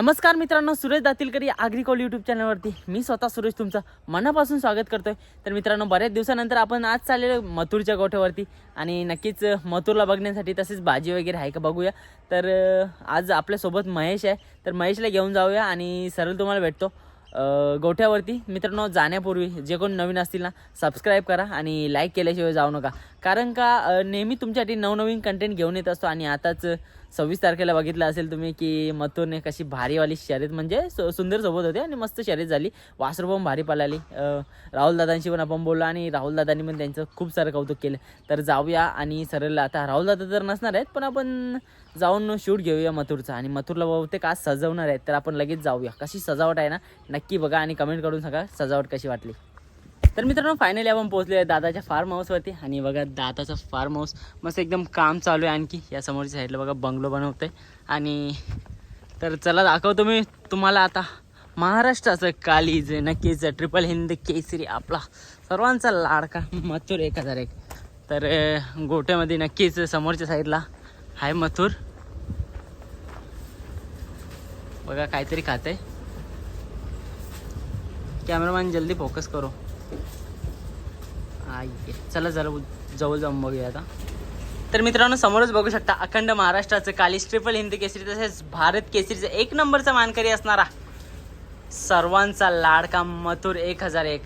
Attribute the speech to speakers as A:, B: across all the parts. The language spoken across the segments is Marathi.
A: नमस्कार मित्रांनो सुरेश दातीलकर या आग्रिकॉल यूट्यूब चॅनलवरती मी स्वतः सुरेश तुमचं मनापासून स्वागत करतोय. तर मित्रांनो बऱ्याच दिवसानंतर आपण आज चाललेलो मथुरच्या गोठ्यावरती. आणि नक्कीच मथुरला बघण्यासाठी तसेच भाजी वगैरे आहे का बघूया. तर आज आपल्यासोबत महेश आहे. तर महेशला घेऊन जाऊया आणि सरळ तुम्हाला भेटतो. गोठ्यावरती मित्रांनो जाण्यापूर्वी जे कोण नवीन असतील ना सबस्क्राईब करा आणि लाईक केल्याशिवाय जाऊ नका. कारण का नेहमी तुमच्यासाठी नवनवीन कंटेंट घेऊन येत असतो आणि आताच सव्वीस तारखेला बघितलं असेल तुम्ही की मथुरने कशी भारीवाली शर्यत म्हणजे सु- सुंदर सोबत होते आणि मस्त शर्यत झाली. वासरू पण भारी पळाली. राहुल दादांशी पण आपण बोललो आणि राहुल दादांनी पण त्यांचं खूप सारं कौतुक केलं. तर जाऊया आणि सरळ आता राहुल दादा तर नसणार आहेत पण आपण जाऊन शूट घेऊया मथुरचा. आणि मथुरला बहुतेक आज सजवणार आहेत तर आपण लगेच जाऊया. कशी सजावट आहे ना नक्की बघा आणि कमेंट करून सांगा सजावट कशी वाटली. तर मित्रांनो फायनली आपण पोहोचलो आहे दादाच्या फार्म हाऊसवरती आणि बघा दादाचं फार्म हाऊस मस्त एकदम काम चालू आहे आणखी. या समोरच्या साईडला बघा बंगलो बनवतोय. आणि तर चला दाखवतो मी तुम्हाला आता महाराष्ट्राचं कालीज नक्कीच ट्रिपल हिंद केसरी आपला सर्वांचा लाडका मथुर एक हजार एक. तर गोट्यामध्ये नक्कीच समोरच्या साईडला हाय मथुर. बघा काहीतरी खाते कॅमेरामॅन जल्दी फोकस करो. आहे चला जरा जवळ जाऊन बघूया आता. तर मित्रांनो समोरच बघू शकता अखंड महाराष्ट्राचं कालीस ट्रिपल हिंदी केसरी. तसेच भारत केसरीचं एक नंबरचा मानकरी असणारा सर्वांचा लाडका मथुर एक हजार एक.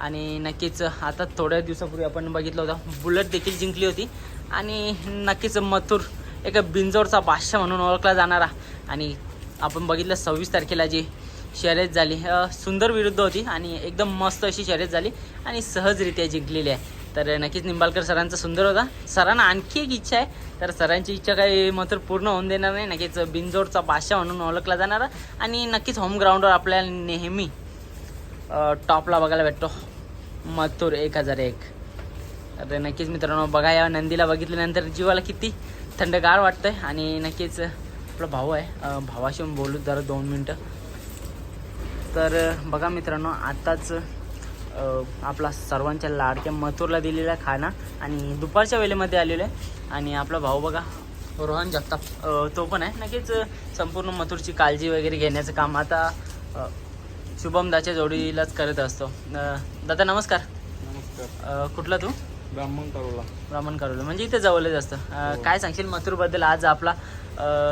A: आणि नक्कीच आता थोड्या दिवसापूर्वी आपण बघितलं होतं बुलेट देखील जिंकली होती. आणि नक्कीच मथुर एक बिंजोरचा बादशाह म्हणून ओळखला जाणारा. आणि आपण बघितलं सव्वीस तारखेला जी शर्यत झाली. सुंदर विरुद्ध होती आणि एकदम मस्त अशी शर्यत झाली आणि सहजरित्या जिंकलेली आहे. तर नक्कीच निंबाळकर सरांचा सुंदर होता. सरांना आणखी एक इच्छा आहे. तर सरांची इच्छा काही मात्र पूर्ण होऊन देणार नाही. नक्कीच बिंजोडचा बादशाह म्हणून ओळखला जाणारा. आणि नक्कीच होम ग्राउंडवर आपल्याला नेहमी टॉपला बघायला भेटतो. मथुर एक हजार एक. तर नक्कीच मित्रांनो बघा या नंदीला बघितल्यानंतर जीवाला किती थंडगार वाटतंय. आणि नक्कीच आपला भाऊ आहे. भावाशी बोलू जरा दोन मिनटं. तर बघा मित्रांनो आताच अ, आपला सर्वांच्या लाडक्या मथुरला दिलेला खाना आणि दुपारच्या वेळेमध्ये आलेलो आहे. आणि आपला भाऊ बघा रोहन जगताप तो पण आहे. नक्कीच संपूर्ण मथुरची काळजी वगैरे घेण्याचं काम आता अ, शुभमदाच्या जोडीलाच करत असतो. दादा नमस्कार.
B: नमस्कार.
A: कुठला तू?
B: ब्राह्मण करोला.
A: ब्राह्मण करोली. म्हणजे इथे जवळच असतं. अ, काय सांगशील मथुरबद्दल? आज आपला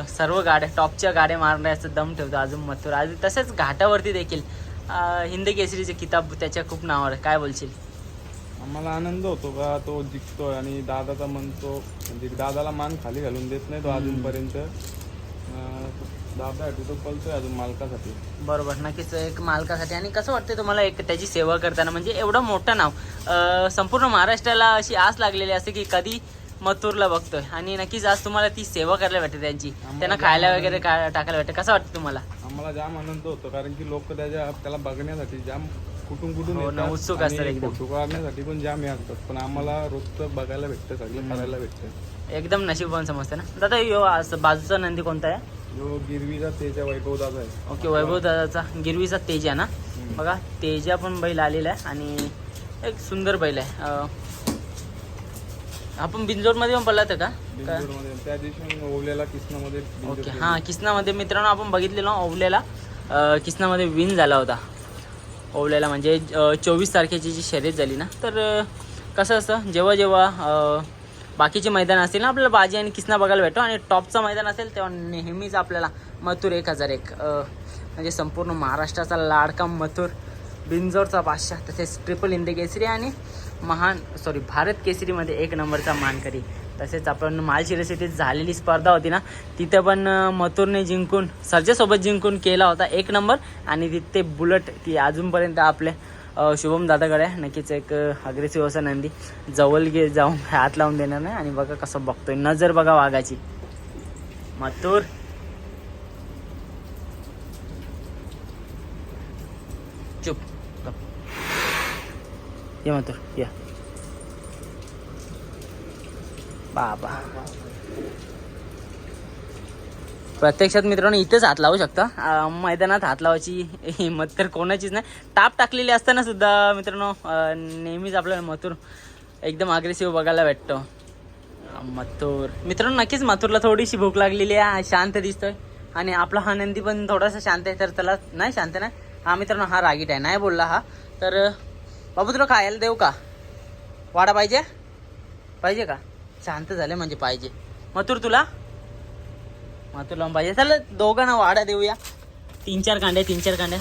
A: सर्व गाड्या टॉपच्या गाड्या मारण्याचं दम ठेवतो अजून मथुर. आज तसेच घाटावरती देखील हिंद केसरीचे किताब त्याच्या खूप नावावर आहे. काय बोलशील?
B: आम्हाला आनंद होतो का? तो जिंकतोय आणि दादाचा म्हणतो म्हणजे दादाला मान खाली घालून देत नाही तो अजूनपर्यंत. तो अजून मालकासाठी.
A: बरोबर नक्कीच. एक मालकासाठी. आणि कसं वाटतं तुम्हाला एक त्याची सेवा करताना? म्हणजे एवढं मोठं नाव संपूर्ण महाराष्ट्राला अशी आस लागलेली असते की कधी मथुरला बघतोय. आणि नक्कीच आज तुम्हाला ती सेवा करायला भेटते त्यांची. त्यांना खायला वगैरे टाकायला भेटते. कसं वाटतं तुम्हाला?
B: आम्हाला जाम आनंद होतो कारण की लोक त्याच्या त्याला बघण्यासाठी जाम कुठून कुठून
A: हो ना,
B: येतात
A: उत्सुक
B: आणि
A: असतात एकदम.
B: फोटो काढण्यासाठी पण जाम हे असतात. पण आम्हाला रोजचं बघायला भेटतं सगळं करायला भेटतं.
A: एकदम नशीबवान समजतं ना. दादा यो असं बाजूचा नंदी कोणता आहे?
B: जो गिरवीचा त्याच्या वैभव दादा आहे.
A: ओके वैभव दादाचा. गिरवीचा तेजा ना?
B: हम्म.
A: बघा तेजा पण बैल आलेला आहे आणि एक सुंदर बैल आहे. अं, आपण बिंजोरमध्ये पण पडला होता का? का
B: बिंदूरमध्ये त्या दिवशी ओवलेला किसनामध्ये बिंदूर
A: ओके
B: केली.
A: हां किसनामध्ये मित्रांनो आपण बघितलेलो ओवलेला अं, किसनामध्ये विन झाला होता. ओवल्याला म्हणजे चोवीस तारखेची जी शर्यत झाली ना तर कसं असतं जेव्हा जेव्हा बाकीचे मैदान असतील ना आपल्याला बाजी आणि किसना बघायला भेटतो. आणि टॉपचं मैदान असेल तेव्हा नेहमीच आपल्याला मथुर एक हजार एक. म्हणजे संपूर्ण महाराष्ट्राचा लाडका मथुर बिंजोरचा बादशाह तसेच ट्रिपल इंडिया केसरी आणि महान सॉरी भारत केसरीमध्ये एक नंबरचा मानकरी तसेच आपण मालशिरसीत झालेली स्पर्धा होती ना तिथे पण मथुरने जिंकून सरजेसोबत जिंकून केला होता एक नंबर. आणि तिथे बुलट ती अजूनपर्यंत आपले शुभम दादाकडे नक्कीच एक अग्रेसिव्ह असं नंदी जवळ गे जाऊन हात लावून देणार नाही. आणि बघा कसं बघतोय. नजर बघा वाघाची. मथुर. चुप. ये मथुर या. बाबा. प्रत्यक्षात मित्रांनो इथेच हात लावू शकता. मैदानात हात लावायची हिंमत तर कोणाचीच नाही. ताप टाकलेली असताना सुद्धा मित्रांनो नेहमीच आपल्याला मथुर एकदम अग्रेसिव्ह बघायला भेटतो. मथुर. मित्रांनो नक्कीच मथुरला थोडीशी भूक लागलेली आहे. शांत दिसतोय. आणि आपला हा नंदी पण थोडासा शांत आहे तर त्याला नाही शांत नाही हा मित्रांनो हा रागीट आहे नाही बोलला हा. तर बाबू तुला खायला देऊ का? वाडा पाहिजे? पाहिजे का? शांत झाले म्हणजे पाहिजे. मथुर तुला? मथुर लावून पाहिजे. चला दोघांना वाडा देऊया. तीन चार कांड्या तीन चार कांड्या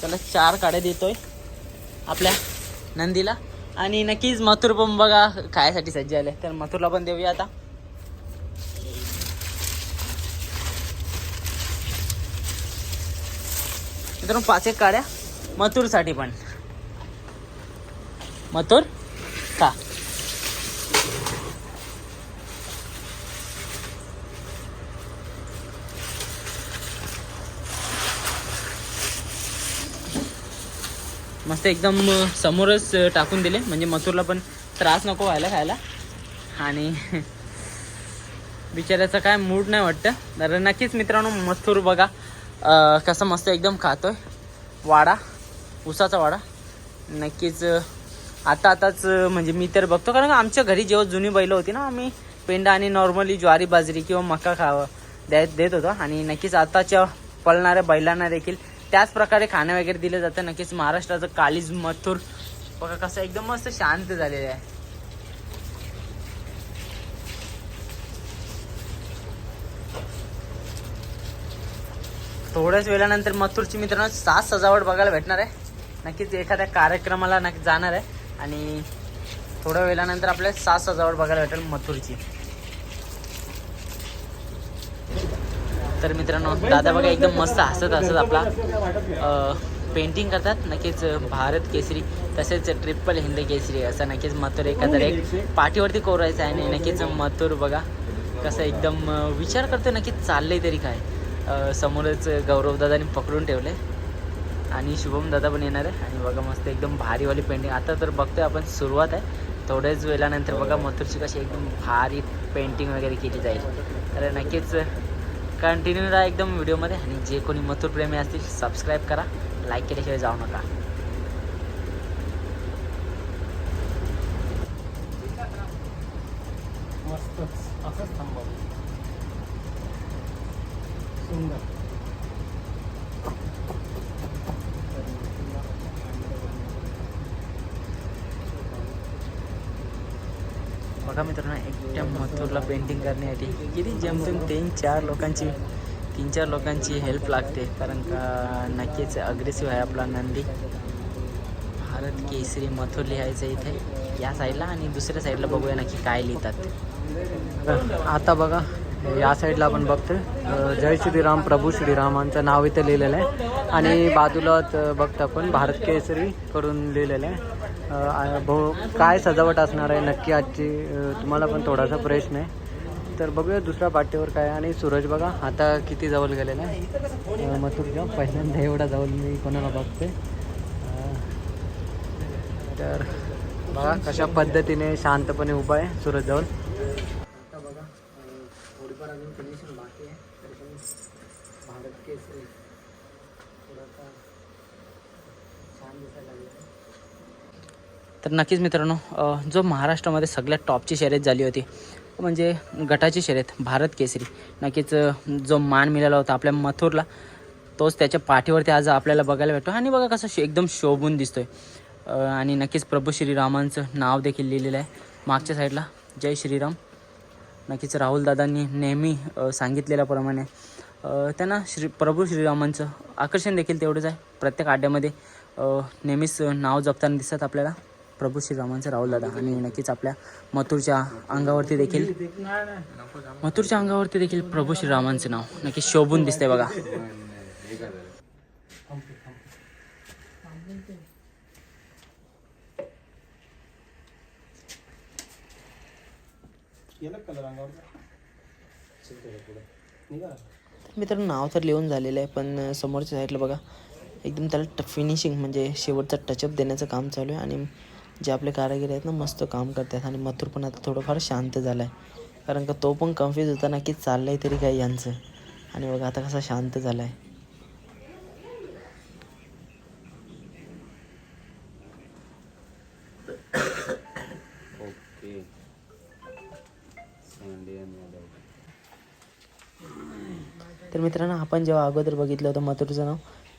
A: चला चार काड्या देतोय. आपल्या नंदीला. आणि नक्कीच मथुर पण बघा खायसाठी सज्ज आले. तर मथुरला पण देऊया आता. मित्रांनो पाच एक काड्या. मथुरसाठी पण. मथुर का मस्त एकदम समोरच टाकून दिले. म्हणजे मथुरला पण त्रास नको व्हायला खायला. आणि बिचाऱ्याचा काय मूड नाही वाटतं. तर नक्कीच मित्रांनो मसूर बघा कसं मस्त एकदम खातोय. वाडा उसाचा वाडा. नक्कीच आता आताच म्हणजे मी तर बघतो. कारण का आमच्या घरी जेव्हा जुनी बैलं होती ना आम्ही पेंडा आणि नॉर्मली ज्वारी बाजरी किंवा मका खावं द्या देत होतो. आणि नक्कीच आताच्या पळणाऱ्या बैलांना देखील त्याच प्रकारे खाणं वगैरे दिलं जातं. नक्कीच महाराष्ट्राचं कालीज मथुर. बघा कसं एकदम मस्त शांत झालेलं आहे. थोड्याच वेळानंतर मथुरची मित्रांनो सात सजावट बघायला भेटणार आहे. नक्कीच एखाद्या कार्यक्रमाला नक्की जाणार आहे. आणि थोड्या वेळानंतर आपल्याला सात सजावट बघायला भेटेल मथुरची. तर मित्रांनो दादा बघा एकदम मस्त हसत हसत आपला पेंटिंग करतात. नक्कीच भारत केसरी तसेच ट्रिपल हिंद केसरी असं नक्कीच मथुर एखादं एक पाठीवरती कोरायचं आहे. आणि नक्कीच मथुर बघा कसं एकदम विचार करतो नक्कीच चाललंय तरी काय. समोरच गौरव दादानी पकडून आहे आणि शुभम दादा पण येणार आहे. आणि बघा मस्त एकदम भारीवाली पेंटिंग आता तर बघतोय आपण सुरुवात आहे. थोड्याच वेळानंतर बघा मथुरची कशी एकदम भारी पेंटिंग वगैरे केली जाईल. तर नक्कीच कंटिन्यू राहा एकदम व्हिडिओमध्ये आणि जे कोणी मथुर प्रेमी असतील सबस्क्राईब करा लाईक केल्याशिवाय जाऊ नका.
B: मस्तच. असंच थांबा सुंदर
A: बघा मित्रांनो एकट्या मथुरला पेंटिंग करण्यासाठी. किती जेमतेम तीन चार लोकांची तीन चार लोकांची हेल्प लागते. कारण का नक्कीच अग्रेसिव्ह आहे आपला नंदी. भारत केसरी मथुर लिहायचं इथे. या साईडला आणि दुसऱ्या साईडला बघूया नक्की काय लिहितात.
C: आता बघा या साईडला आपण बघतोय. जय श्रीराम प्रभू श्रीरामांचं नाव इथे लिहिलेलं आहे. आणि बाजूलाच बघतो आपण भारत केसरी करून लिहिलेलं आहे. भाऊ काय सजावट असणार आहे नक्की आजची? तुम्हाला पण थोडासा प्रश्न आहे. तर बघूया दुसऱ्या पाठीवर काय आणि सूरज बघा आता किती जवळ गेलेला आहे. अ, मथुरच्या पहिल्यांदा एवढा जवळ मी कोणाला बघते तर बघा कशा पद्धतीने शांतपणे उभा आहे सूरज जवळ. आता बघा अं, थोडीफार अजून फिनिशिंग बाकी आहे. तरी पण भारत केसरी थोडासा छान दिसायला लागलेला आहे.
A: तर नक्कीच मित्रांनो जो महाराष्ट्रामध्ये सगळ्यात टॉपची शर्यत झाली होती म्हणजे गटाची शर्यत भारत केसरी. नक्कीच जो मान मिळाला होता आपल्या मथुरला तोच त्याच्या पाठीवरती आज आपल्याला बघायला भेटतो. आणि बघा कसं शो- एकदम शोभून दिसतोय. आणि नक्कीच प्रभू श्रीरामांचं नाव देखील लिहिलेलं आहे. मागच्या साईडला जय श्रीराम. नक्कीच राहुल दादांनी नेहमी सांगितलेल्याप्रमाणे त्यांना श्री प्रभू श्रीरामांचं आकर्षण देखील तेवढंच आहे. प्रत्येक आड्यामध्ये नेहमीच नाव जपताना दिसतात आपल्याला. प्रभू श्रीरामांचं राहुल दादा आणि नक्कीच आपल्या मथुरच्या अंगावरती देखील मथुरच्या अंगावरती देखील प्रभू श्रीरामांचं नाव नक्कीच शोभून दिसते बघा. मित्रांनो नाव तर लिहून झालेलं आहे पण समोरच्या साईडला बघा एकदम त्याला फिनिशिंग म्हणजे शेवटचा टचअप देण्याचं काम चालू आहे आणि जे आपले कारागीर आहेत ना मस्त काम करतात आणि मथुर पण आता थोडंफार शांत झाला आहे कारण का तो पण कन्फ्यूज होता ना की चाललं आहे तरी काय यांचं. आणि बघा आता कसा शांत झाला आहे तर मित्रांनो आपण जेव्हा अगोदर बघितलं होतं मथुरचं नाव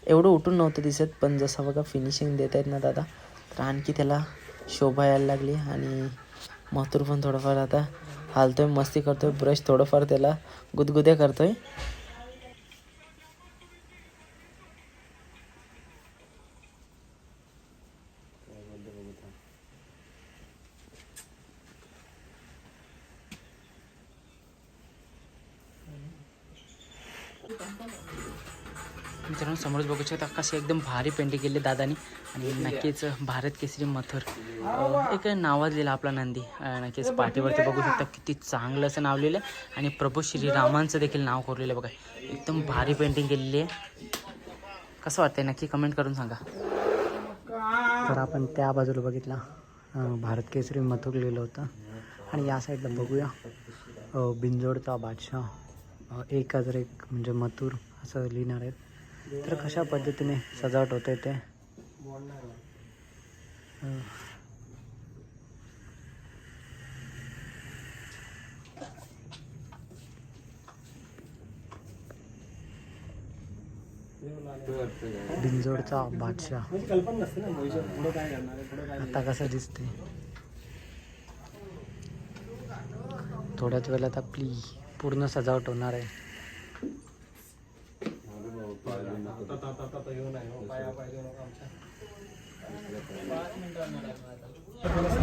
A: एवढं उठून नव्हतं दिसत पण जसं बघा फिनिशिंग देत आहेत ना दादा तर आणखी त्याला शोभा यायला लागली आणि मथुर पण थोडंफार आता हालतोय मस्ती करतोय ब्रश थोडंफार त्याला गुदगुद्या करतोय. शकता कशी एकदम भारी पेंटिंग केली दादानी. आणि नक्कीच भारत केसरी मथुर. एक नावाजलेला आपला नंदी नक्कीच पाठीवरती बघू शकता किती चांगलं असं नाव लिहिलं आहे आणि प्रभू श्रीरामांचं देखील नाव कोरलेलं आहे बघा. एकदम भारी पेंटिंग केलेली आहे. कसं वाटतंय? नक्की कमेंट करून सांगा.
C: तर आपण त्या बाजूला बघितला. भारत केसरी मथुर लिहिलं होतं. आणि या साईडला बघूया. बिंजोडचा बादशाह एक हजार एक म्हणजे मथुर असं लिहिणार आहेत. तर कशा पद्धतीने सजावट होते ते? अं, बिंजोडचा बादशाह. आता कसं दिसते थोड्याच वेळात आपली पूर्ण सजावट होणार आहे.
A: तर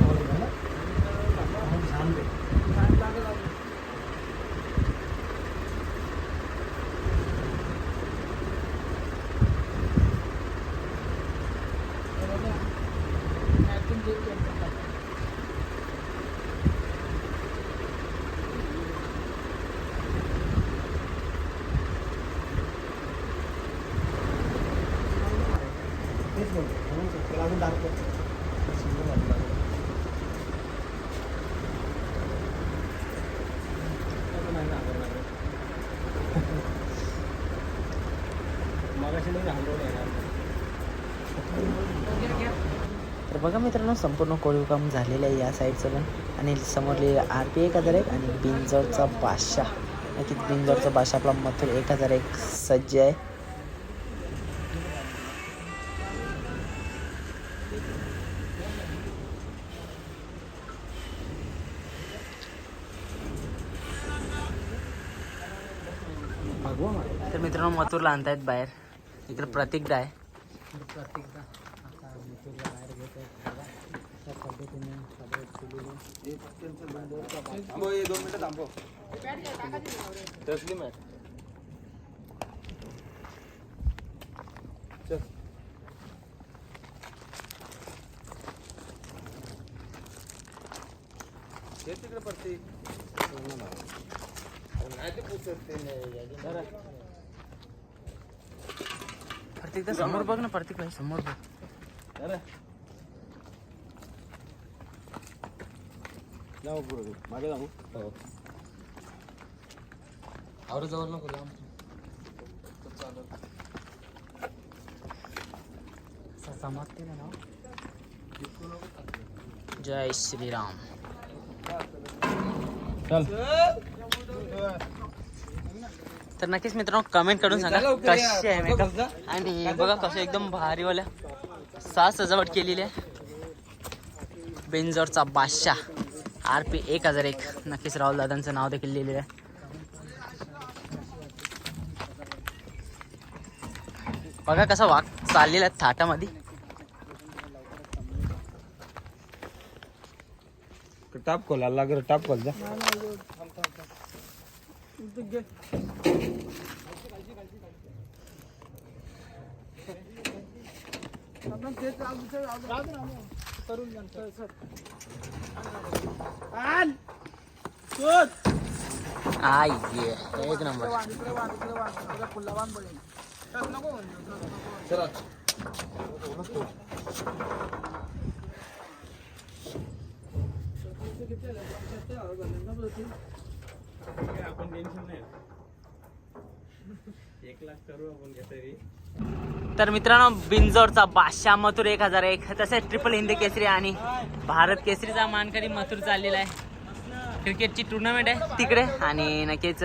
A: बघा मित्रांनो संपूर्ण कोळीव काम झालेलं आहे या साईडचं पण आणि समोरले आर पी एक हजार एक आणि बिंजोडचा बादशाह. नक्कीच बिंजोडचा बादशाह आपला मथुर एक हजार एक सज्ज आहे. तर मित्रांनो मथुरला आणतायत बाहेर. इकडे प्रतीकदा आहे.
C: प्रत्येकदा आता मथुरला बाहेर घेत आहेत बघा. त्या पद्धतीने सजावट केलेली
B: दोन मिनिटं थांबव तसली मॅच चल तिकडे पडते नाही ते पुसत ते नाही
A: प्रतीकदा समोर बघ ना प्रतीक समोर बघ.
B: जाऊ पुढे मागे जाऊ हो. जवळ नको
C: ना
A: जय श्रीराम.
B: चल.
A: तर नक्कीच मित्रांनो कमेंट करून सांगा कशी आहे मेकअप आणि बघा कसं एकदम भारीवाल्या सात सजावट केलेली आहे. बेंजोरचा बादशाह. आर पी एक हज़ार एक, नक्कीच राहुल दादांचं नाव देखील लिहिलेलं आहे. बघा कसा वाघ चाललेला आहे थाटामध्ये.
B: टाप खोल कर टाप खोल जा.
A: आई ये एक नंबर.
B: आपण टेन्शन नाही. एक लाख करू आपण काहीतरी.
A: तर मित्रांनो बिंजोरचा बादशाह मथुर एक हजार एक. तसेच ट्रिपल हिंदी केसरी आणि भारत केसरीचा मानकरी मथुर चाललेला आहे. क्रिकेटची टुर्नामेंट आहे तिकडे. आणि नक्कीच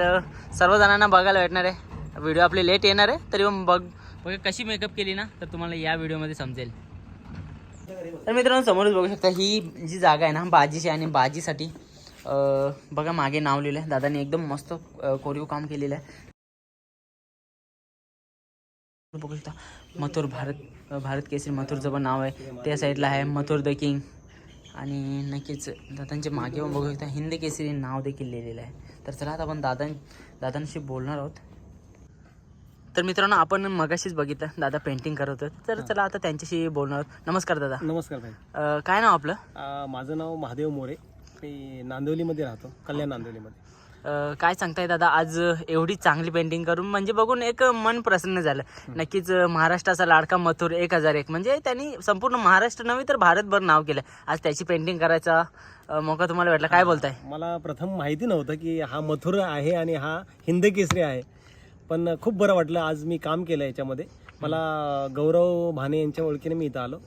A: सर्व जणांना बघायला भेटणार आहे. व्हिडिओ आपले लेट येणार आहे तरी मग बघ. बघा कशी मेकअप केली ना तर तुम्हाला या व्हिडिओमध्ये समजेल. तर मित्रांनो समोरच बघू शकता ही जी जागा आहे ना बाजीची आणि बाजीसाठी बघा मागे नाव लिहिलं आहे दादाने एकदम मस्त कोरीव काम केलेलं आहे. बघू शकता मथुर भारत भारत केसरी मथुरचं नाव आहे. त्या साईडला आहे मथुर द किंग. आणि नक्कीच दादांच्या मागे पण बघू शकता हिंद केसरी नाव देखील लिहिलेलं आहे. तर चला आता आपण दादा दादांशी बोलणार आहोत. तर मित्रांनो आपण मगाशीच बघितलं दादा पेंटिंग करत होते. तर चला आता त्यांच्याशी बोलणार आहोत. नमस्कार दादा.
D: नमस्कार भाई.
A: काय नाव आपलं?
D: माझं नाव महादेव मोरे. मी नांदिवलीमध्ये राहतो कल्याण नांदिवलीमध्ये.
A: काय सांगताय दादा आज एवढी चांगली पेंटिंग करून म्हणजे बघून एक मन प्रसन्न झालं. नक्कीच महाराष्ट्राचा लाडका मथुर एक हजार एक. म्हणजे त्यांनी संपूर्ण महाराष्ट्र नव्हे तर भारतभर नाव केलं. आज त्याची पेंटिंग करायचा मौका तुम्हाला भेटला. काय बोलताय?
D: मला प्रथम माहिती नव्हतं की हा मथुर आहे आणि हा हिंद केसरी आहे. पण खूप बरं वाटलं आज मी काम केलं याच्यामध्ये. मला गौरव भाने यांच्या ओळखीने मी इथं आलो.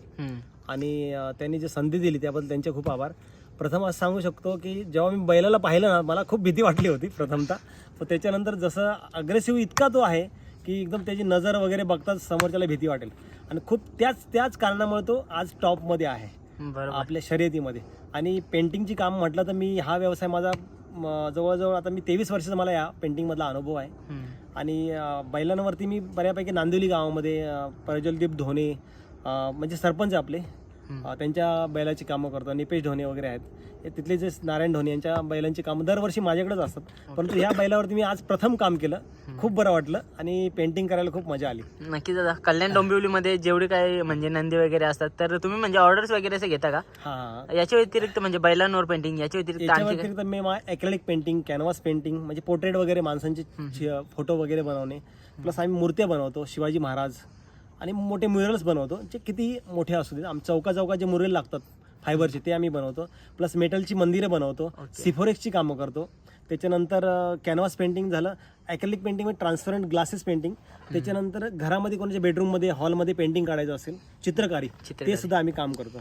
D: आणि त्यांनी जी संधी दिली त्याबद्दल त्यांचे खूप आभार. प्रथम असं सांगू शकतो की जेव्हा मी बैलाला पाहिलं ना मला खूप भीती वाटली होती प्रथमतः. पण त्याच्यानंतर जसं अग्रेसिव्ह इतका तो आहे की एकदम त्याची नजर वगैरे बघताच समोरच्याला भीती वाटेल. आणि खूप त्याच त्याच कारणामुळे तो आज टॉपमध्ये आहे. आपल्या शर्यतीमध्ये. आणि पेंटिंगची काम म्हटलं तर मी हा व्यवसाय माझा जवळजवळ आता मी तेवीस वर्षाचा मला या पेंटिंगमधला अनुभव आहे. आणि बैलांवरती मी बऱ्यापैकी नांदिवली गावामध्ये प्रज्वलदीप धोने म्हणजे सरपंच आपले त्यांच्या बैलाची कामं करतो. निपेश धोने वगैरे आहेत. तिथले जे नारायण धोने यांच्या बैलांची कामं दरवर्षी माझ्याकडेच असतात. परंतु ह्या बैलावरती मी आज प्रथम काम केलं. खूप बरं वाटलं आणि पेंटिंग करायला खूप मजा आली.
A: नक्कीच दादा. कल्याण डोंबिवलीमध्ये जेवढे काही म्हणजे नंदी वगैरे असतात तर तुम्ही म्हणजे ऑर्डर्स वगैरे असे घेता का?
D: हां.
A: याच्या व्यतिरिक्त म्हणजे बैलांवर पेंटिंग याच्या व्यतिरिक्त
D: मी ॲक्रेलिक पेंटिंग कॅनव्हास पेंटिंग म्हणजे पोर्ट्रेट वगैरे माणसांचे फोटो वगैरे बनवणे. प्लस आम्ही मूर्त्या बनवतो शिवाजी महाराज. आणि मोठे म्युरल्स बनवतो जे किती मोठे असू देत आम चौका चौका जे मुरल लागतात फायबरचे ते आम्ही बनवतो. प्लस मेटलची मंदिरं बनवतो सिफोरेक्सची कामं करतो. त्याच्यानंतर कॅनव्हास पेंटिंग झालं ॲक्रेलिक पेंटिंग म्हणजे ट्रान्सपरंट ग्लासेस पेंटिंग त्याच्यानंतर घरामध्ये कोणाच्या बेडरूममध्ये हॉलमध्ये पेंटिंग काढायचं असेल चित्रकारी. ते सुद्धा आम्ही काम करतो.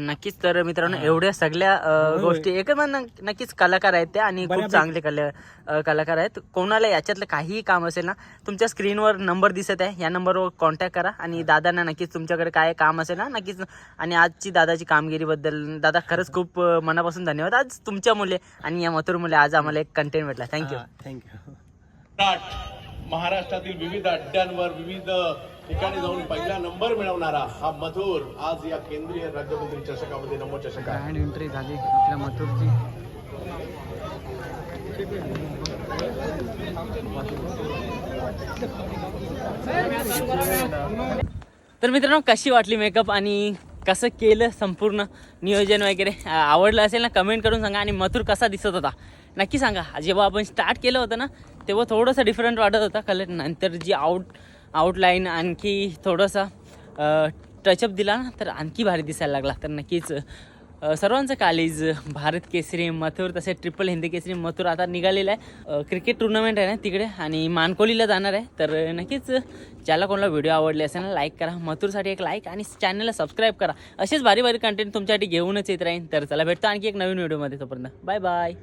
A: नक्कीच तर मित्रांनो एवढ्या सगळ्या गोष्टी एक न- नक्कीच कलाकार आहेत ते आणि खूप. चांगले कला कलाकार आहेत. कोणाला याच्यातलं काहीही काम असेल ना तुमच्या स्क्रीनवर नंबर दिसत आहे. या नंबरवर कॉन्टॅक्ट करा आणि दादांना नक्कीच तुमच्याकडे काय काम असेल ना नक्कीच आणि आजची दादाची कामगिरीबद्दल दादा खरंच खूप मनापासून धन्यवाद. आज तुमच्या मुले आणि या मथुर मुले आज आम्हाला एक कंटेंट भेटला. थँक्यू
D: थँक्यू
E: महाराष्ट्रातील विविध अड्ड्यांवर विविध ठिकाणी जाऊन पहिला नंबर मिळवणारा हा मधुर आज या केंद्रीय राज्यमंत्री चषकामध्ये नमो चषक आहे.
C: ग्रँड एंट्री झाली आपल्या मथुरची.
A: तर मित्रांनो कशी वाटली मेकअप आणि कसं केलं संपूर्ण नियोजन वगैरे? आवडलं असेल ना कमेंट करून सांगा आणि मथुर कसा दिसत होता? नक्की सांगा. जेव्हा आपण स्टार्ट केलं होतं ना तेव्हा थोडंसं डिफरंट वाटत होता कलर नंतर जी आउट आउटलाईन आणखी थोडंसं टचअप दिला ना तर आणखी भारी दिसायला लागला. तर नक्कीच सर्वांचं कालेज भारत केसरी मथुर तसे ट्रिपल हिंदी केसरी मथुर आता निघालेलं आहे. क्रिकेट टुर्नामेंट आहे ना तिकडे आणि मानकोलीला जाणार आहे. तर नक्कीच ज्याला कोणाला व्हिडिओ आवडले असेल ना लाईक करा. मथुरसाठी एक लाईक आणि चॅनलला सबस्क्राईब करा. असेच भारी भारी कंटेंट तुमच्यासाठी घेऊनच येत राहीन. तर चला भेटतो आणखी एक नवीन व्हिडिओमध्ये तोपर्यंत बाय बाय